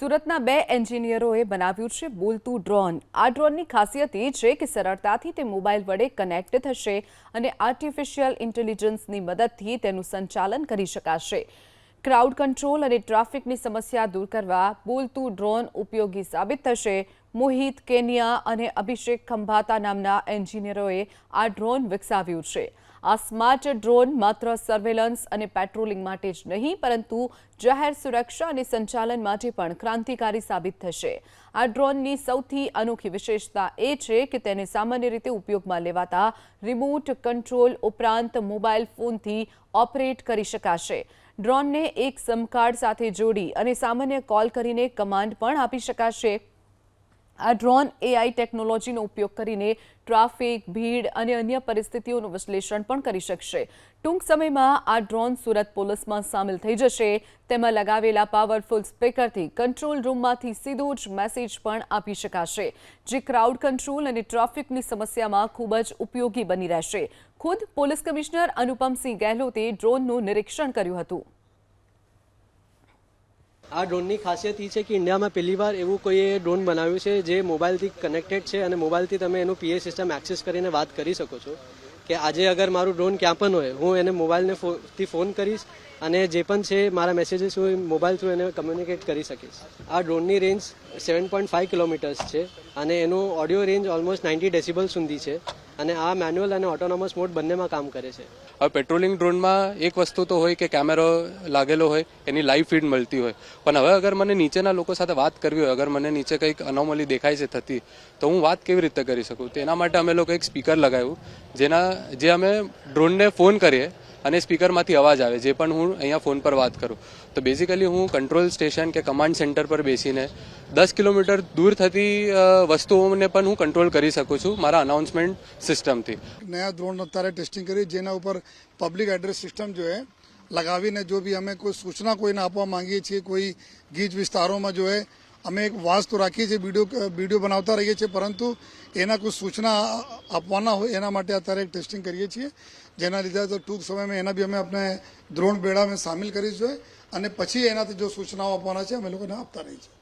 સુરતના બે એન્જિનિયરોએ બનાવ્યું છે બોલતું ડ્રોન. આ ડ્રોનની ખાસિયત એ છે કે સરળતાથી તે મોબાઈલ વડે કનેક્ટ થશે અને આર્ટિફિશિયલ ઇન્ટેલિજન્સની મદદથી તેનું સંચાલન કરી શકાશે. ક્રાઉડ કંટ્રોલ અને ટ્રાફિકની સમસ્યા દૂર કરવા બોલતું ડ્રોન ઉપયોગી સાબિત થશે. મોહિત કેનિયા અને અભિષેક ખંભાતા નામના એન્જિનિયરોએ આ ડ્રોન વિકસાવ્યું છે. આ સ્માર્ટ ડ્રોન માત્ર સર્વેલન્સ અને પેટ્રોલિંગ માટે જ નહીં, પરંતુ જાહેર સુરક્ષા અને સંચાલન માટે પણ ક્રાંતિકારી સાબિત થશે. આ ડ્રોનની સૌથી અનોખી વિશેષતા એ છે કે તેને સામાન્ય રીતે ઉપયોગમાં લેવાતા રિમોટ કંટ્રોલ ઉપરાંત મોબાઈલ ફોનથી ઓપરેટ કરી શકાશે. ડ્રોનને એક સિમ સાથે જોડી અને સામાન્ય કોલ કરીને કમાન્ડ પણ આપી શકાશે. આ ડ્રોન એઆઈ ટેકનોલોજીનો ઉપયોગ કરીને ટ્રાફિક, ભીડ અને અન્ય પરિસ્થિતિઓનું વિશ્લેષણ પણ કરી શકશે. ટૂંક સમયમાં આ ડ્રોન સુરત પોલીસમાં સામેલ થઈ જશે. તેમાં લગાવેલા પાવરફુલ સ્પીકરથી કંટ્રોલ રૂમમાંથી સીધો જ મેસેજ પણ આપી શકાશે, જે ક્રાઉડ કંટ્રોલ અને ટ્રાફિકની સમસ્યામાં ખૂબ જ ઉપયોગી બની રહેશે. ખુદ પોલીસ કમિશનર અનુપમસિંહ ગહેલોતે ડ્રોનનું નિરીક્ષણ કર્યું હતું. આ ડ્રોનની ખાસિયત એ છે કે ઇન્ડિયામાં પહેલીવાર એવું કોઈએ ડ્રોન બનાવ્યું છે જે મોબાઈલથી કનેક્ટેડ છે અને મોબાઈલથી તમે એનું પીએ સિસ્ટમ એક્સેસ કરીને વાત કરી શકો છો કે આજે અગર મારું ડ્રોન ક્યાં પણ હોય, હું એને મોબાઈલને થી ફોન કરીશ અને જે પણ છે મારા મેસેજીસ હું મોબાઈલ થ્રુ એને કમ્યુનિકેટ કરી શકીશ. આ ડ્રોનની range seven point five kilometres છે અને એનું audio range almost ninety decibel સુધી છે. અને આ મેન્યુઅલ અને ઓટોનોમસ મોડ બંનેમાં કામ કરે છે. હવે પેટ્રોલિંગ ડ્રોનમાં એક વસ્તુ તો હોય કે કેમેરો લાગેલો હોય, એની લાઈવ ફીડ મળતી હોય. પણ હવે અગર મને નીચેના લોકો સાથે વાત કરવી હોય, અગર મને નીચે કંઈક અનોમલી દેખાય છે થતી, તો હું વાત કેવી રીતે કરી શકું? તેના માટે અમે લોકો એક સ્પીકર લગાવ્યું, જેના, જે અમે ડ્રોનને ફોન કરીએ અને સ્પીકરમાંથી અવાજ આવે, જે પણ હું અહીંયા ફોન પર વાત કરું. તો બેઝિકલી હું કંટ્રોલ સ્ટેશન કે કમાન્ડ સેન્ટર પર બેસીને દસ કિલોમીટર દૂર થતી વસ્તુઓને પણ હું કંટ્રોલ કરી શકું છું મારા અનાઉન્સમેન્ટ સિસ્ટમથી નયા ડ્રોન અત્યારે ટેસ્ટિંગ કરી, જેના ઉપર પબ્લિક એડ્રેસ સિસ્ટમ જો લગાવીને જો બી અમે કોઈ સૂચના કોઈને આપવા માંગીએ છીએ, કોઈ ગીજ વિસ્તારોમાં જો અમે એક વાસ તો રાખીએ છીએ, વીડિયો વીડિયો બનાવતા રહીએ છીએ, પરંતુ એના કોઈ સૂચના આપવાના હોય એના માટે અત્યારે એક ટેસ્ટિંગ કરીએ છીએ. જેના લીધે તો ટૂંક સમયમાં એના બી અમે આપણે દ્રોણ બેડા અમે સામેલ કરીશું. અને પછી એનાથી જો સૂચનાઓ આપવાના છે, અમે લોકોને આપતા રહીએ છીએ